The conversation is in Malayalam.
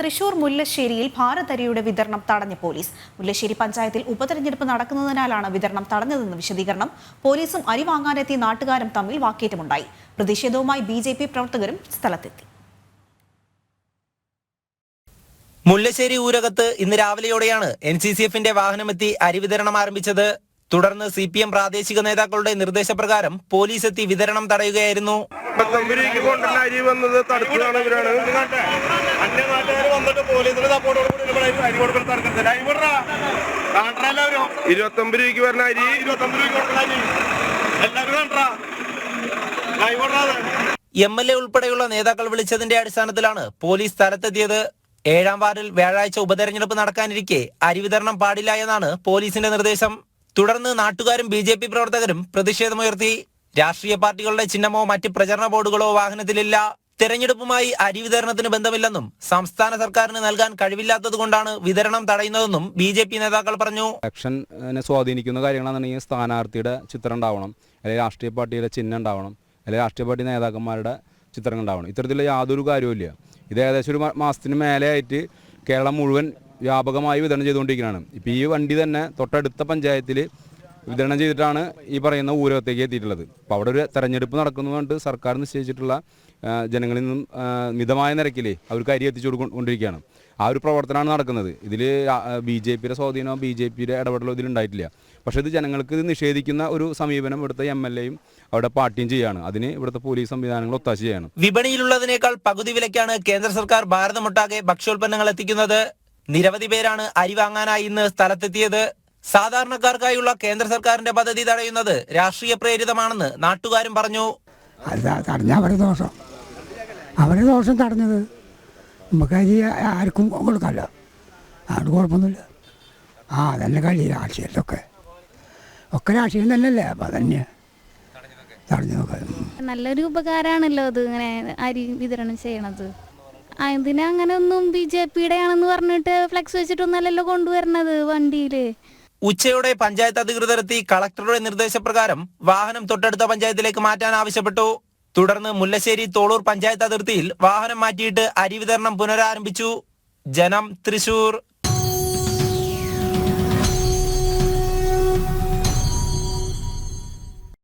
തൃശൂർ മുല്ലശ്ശേരിയിൽ ഭാരതരിയുടെ വിതരണം തടഞ്ഞ പോലീസ്. മുല്ലശ്ശേരി പഞ്ചായത്തിൽ ഉപതെരഞ്ഞെടുപ്പ് നടക്കുന്നതിനാലാണ് വിതരണം തടഞ്ഞതെന്ന് വിശദീകരണം പോലീസും അരി വാങ്ങാനെത്തിയ നാട്ടുകാരും തമ്മിൽ വാക്കേറ്റമുണ്ടായി. പ്രതിഷേധവുമായി ബി ജെ പി പ്രവർത്തകരും സ്ഥലത്തെത്തി. മുല്ലശ്ശേരി ഊരകത്ത് ഇന്ന് രാവിലെയോടെയാണ് എൻ സി സി എഫിന്റെ വാഹനമെത്തി അരി വിതരണം ആരംഭിച്ചത്. തുടർന്ന് സി പി എം പ്രാദേശിക നേതാക്കളുടെ നിർദ്ദേശപ്രകാരം പോലീസ് എത്തി വിതരണം തടയുകയായിരുന്നു. അരി വന്നത് തടുത്തതാണ് സപ്പോർട്ടോട് കൂടി ഇരുപത്തൊമ്പത് രൂപയ്ക്ക് വരുന്ന അരി. ഇരുപത്തൊമ്പത് രൂപ കൊടുക്കണ അരി. എല്ലാവരും ലൈവ് എം എൽ എ ഉൾപ്പെടെയുള്ള നേതാക്കൾ വിളിച്ചതിന്റെ അടിസ്ഥാനത്തിലാണ് പോലീസ് സ്ഥലത്തെത്തിയത്. ഏഴാം വാർഡിൽ വ്യാഴാഴ്ച ഉപതെരഞ്ഞെടുപ്പ് നടക്കാനിരിക്കെ അരി വിതരണം പാടില്ല എന്നാണ് പോലീസിന്റെ നിർദ്ദേശം. തുടർന്ന് നാട്ടുകാരും ബി ജെ പി പ്രവർത്തകരും പ്രതിഷേധമുയർത്തി. രാഷ്ട്രീയ പാർട്ടികളുടെ ചിഹ്നമോ മറ്റ് പ്രചരണ ബോർഡുകളോ വാഹനത്തിലില്ല. തെരഞ്ഞെടുപ്പുമായി അരി വിതരണത്തിന് ബന്ധമില്ലെന്നും സംസ്ഥാന സർക്കാരിന് നൽകാൻ കഴിവില്ലാത്തതുകൊണ്ടാണ് വിതരണം തടയുന്നതെന്നും ബി ജെ പി നേതാക്കൾ പറഞ്ഞു. ഇലക്ഷനെ സ്വാധീനിക്കുന്ന കാര്യങ്ങളാണെന്നുണ്ടെങ്കിൽ സ്ഥാനാർത്ഥിയുടെ ചിത്രം ഉണ്ടാവണം അല്ലെങ്കിൽ രാഷ്ട്രീയ പാർട്ടിയുടെ ചിഹ്നം ഉണ്ടാവണം അല്ലെങ്കിൽ രാഷ്ട്രീയ പാർട്ടി നേതാക്കന്മാരുടെ ചിത്രങ്ങൾ ഉണ്ടാവണം. ഇത്തരത്തിലുള്ള യാതൊരു കാര്യവുമില്ല ഇത് ഏകദേശം ഒരു മാസത്തിന് മേലെയായിട്ട് കേരളം മുഴുവൻ വ്യാപകമായി വിതരണം ചെയ്തുകൊണ്ടിരിക്കുകയാണ്. ഇപ്പോൾ ഈ വണ്ടി തന്നെ തൊട്ടടുത്ത പഞ്ചായത്തിൽ വിതരണം ചെയ്തിട്ടാണ് ഈ പറയുന്ന ഊരകത്തേക്ക് എത്തിയിട്ടുള്ളത്. അപ്പോൾ അവിടെ ഒരു തെരഞ്ഞെടുപ്പ് നടക്കുന്നതുകൊണ്ട് സർക്കാർ നിശ്ചയിച്ചിട്ടുള്ള ജനങ്ങളിൽ നിന്നും മിതമായ നിരക്കിൽ അവർക്ക് അരി എത്തിച്ചു കൊടുക്കൊണ്ടിരിക്കുകയാണ് ആ ഒരു പ്രവർത്തനമാണ് നടക്കുന്നത്. ഇതിൽ ബി ജെ പിയുടെ സ്വാധീനമോ ബി ജെ പിയുടെ ഇടപെടലോ ഇതിലുണ്ടായിട്ടില്ല പക്ഷേ ഇത് ജനങ്ങൾക്ക് ഇത് നിഷേധിക്കുന്ന ഒരു സമീപനം ഇവിടുത്തെ എം എൽ എയും അവിടെ പാർട്ടിയും ചെയ്യാണ്. അതിന് ഇവിടുത്തെ പോലീസ് സംവിധാനങ്ങൾ ഒത്താശ ചെയ്യാണ്. വിപണിയിലുള്ളതിനേക്കാൾ പകുതി വിലയ്ക്കാണ് കേന്ദ്ര സർക്കാർ ഭാരതമൊട്ടാകെ ഭക്ഷ്യോൽപ്പന്നങ്ങൾ എത്തിക്കുന്നത്. നിരവധി പേരാണ് അരി വാങ്ങാനായി ഇന്ന് സ്ഥലത്തെത്തിയത്. സാധാരണക്കാർക്കായുള്ള കേന്ദ്ര സർക്കാരിന്റെ പദ്ധതി തടയുന്നത് രാഷ്ട്രീയ പ്രേരിതമാണെന്ന് നാട്ടുകാരും പറഞ്ഞു. അത് തടഞ്ഞ അവരെ ദോഷം. അവരെ ദോഷം തടഞ്ഞത് നമുക്ക് അരി ആർക്കും കൊടുക്കാമല്ലോ. അതുകൊണ്ട് കുഴപ്പമൊന്നുമില്ല. ആ അതന്നെ കളി രാഷ്ട്രീയത്തിലൊക്കെ. ഒക്കെ രാഷ്ട്രീയം തന്നെയല്ലേ അപ്പം അതന്നെ. തടഞ്ഞു നോക്കാം. നല്ലൊരു ഉപകാരമാണല്ലോ അത് ഇങ്ങനെ അരി വിതരണം ചെയ്യണത്. അതിനെ അങ്ങനെ ഒന്നും ബി ജെ പിയുടെ ആണെന്ന് പറഞ്ഞിട്ട് ഫ്ലെക്സ് വെച്ചിട്ടൊന്നല്ലല്ലോ കൊണ്ടുവരണത് വണ്ടിയിൽ ഉച്ചയോടെ പഞ്ചായത്ത് അധികൃതരെത്തി കളക്ടറുടെ നിർദ്ദേശപ്രകാരം വാഹനം തൊട്ടടുത്ത പഞ്ചായത്തിലേക്ക് മാറ്റാൻ ആവശ്യപ്പെട്ടു. തുടർന്ന് മുല്ലശ്ശേരി തോളൂർ പഞ്ചായത്ത് അതിർത്തിയിൽ വാഹനം മാറ്റിയിട്ട് അരി വിതരണം പുനരാരംഭിച്ചു. ജനം തൃശൂർ.